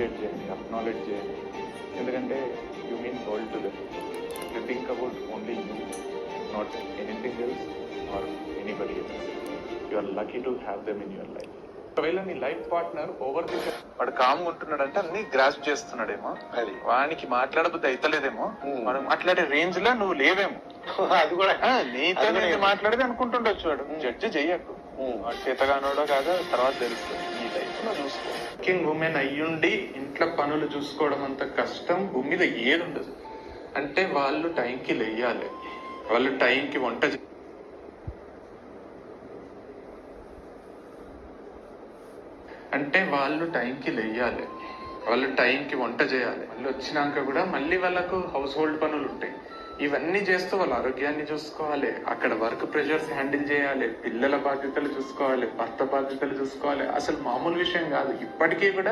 Appreciate చేయండి acknowledge చేయండి. ఎందుకంటే you mean world to them you think about only you not anything else or anybody else you are lucky to have them in your life ఒకవేళ నీ life partner over the వాడు కామ్గా ఉంటున్నాడంటే అన్ని grasp చేస్తున్నాడేమో. అది. వానికి మాట్లాడబుద్ధి అయితలేదేమో. Hmm. మనం మాట్లాడే రేంజ్లో నువ్వు లేవేమో. అది కూడా నీతో మాట్లాడేది అనుకుంటుండొచ్చు వాడు. Hmm. జడ్జి చెయ్యకు Hmm. వాడు చేతగానోడో కాదో తర్వాత తెలుస్తుంది. నీ చూసుకో. వర్కింగ్ ఉమెన్ అయ్యుండి ఇంట్లో పనులు చూసుకోవడం అంత కష్టం. భూమి మీద ఏది ఉండదు అంటే వాళ్ళు టైంకి లేయాలి. వాళ్ళు టైంకి వంట అంటే వాళ్ళు టైంకి లేయాలి. వాళ్ళు టైంకి వంట చేయాలి. వాళ్ళు వచ్చినాక కూడా మళ్ళీ వాళ్ళకు హౌస్ హోల్డ్ పనులు ఉంటాయి ఇవన్నీ చేస్తూ వాళ్ళ ఆరోగ్యాన్ని చూసుకోవాలి. అక్కడ వర్క్ ప్రెషర్స్ హ్యాండిల్ చేయాలి. పిల్లల బాధ్యతలు చూసుకోవాలి. భర్త బాధ్యతలు చూసుకోవాలి. అసలు మామూలు విషయం కాదు. ఇప్పటికీ కూడా